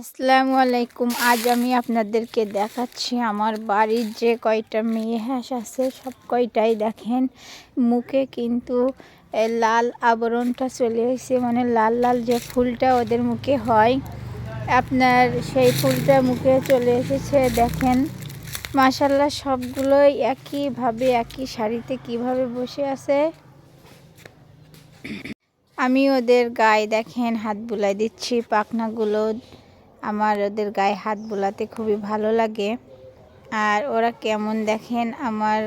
আসসালামু আলাইকুম আজ আমি আপনাদেরকে দেখাচ্ছি আমার বাড়ির যে কয়টা মেয়ে হাঁস আছে, সব কয়টাই দেখেন, মুখে কিন্তু লাল আবরণটা চলে এসেছে মানে লাল লাল যে ফুলটা ওদের মুখে হয়। আপনার সেই ফুলটা মুখে চলে এসেছে, দেখেন। মাসাল্লাহ সবগুলোই একইভাবে, একই শাড়িতে কীভাবে বসে আছে। আমি ওদের গায়ে দেখেন হাত বুলাই দিচ্ছি, পাখনাগুলো আমার ওদের গায়ে হাত বোলাতে খুবই ভালো লাগে। আর ওরা কেমন দেখেন, আমার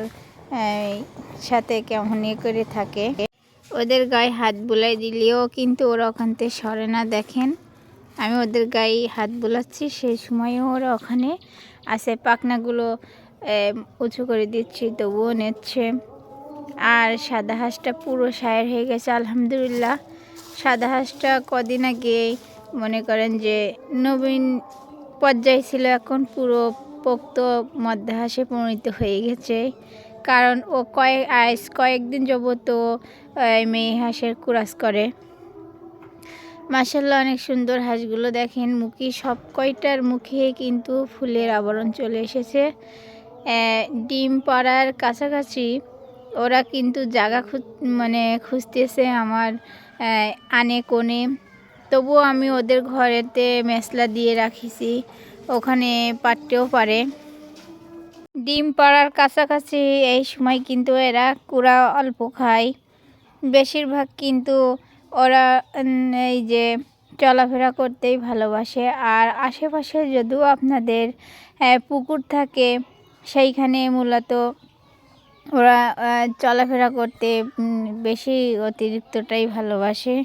সাথে কেমন ইয়ে করে থাকে। ওদের গায়ে হাত বুলাই দিলেও কিন্তু ওরা ওখান থেকে সরে না দেখেন। আমি ওদের গায়ে হাত বোলাচ্ছি, সেই সময়ও ওরা ওখানে আছে। পাখনাগুলো উঁচু করে দিচ্ছি, তবুও নিচ্ছে। আর সাদা হাঁসটা পুরো সায়ের হয়ে গেছে, আলহামদুলিল্লাহ। সাদা হাঁসটা কদিন আগে মনে করেন যে নবীন পর্যায়ে ছিল এখন পুরো পোক্ত মধ্যে হাঁসে পরিণত হয়ে গেছে। কারণ ও কয়েক আইস কয়েকদিন যাবত মেয়ে হাঁসের কুরাস করে। মাসাল্লাহ অনেক সুন্দর হাঁসগুলো দেখেন। মুখে সব কয়টার মুখে কিন্তু ফুলের আবরণ চলে এসেছে। ডিম পাড়ার কাছাকাছি ওরা কিন্তু জায়গা খুঁজ মানে খুঁজতেছে আমার আনে কোণে তবুও আমি ওদের ঘরেতে মেসলা দিয়ে রাখিছি। ওখানে পারতেও পারে। ডিম পাড়ার কাছাকাছি এই সময় কিন্তু এরা কুড়া অল্প খায়। বেশিরভাগ কিন্তু ওরা এই যে চলাফেরা করতেই ভালোবাসে। আর আশেপাশে যদিও আপনাদের পুকুর থাকে, সেইখানে মূলত ওরা চলাফেরা করতে বেশি অতিরিক্তটাই ভালোবাসে।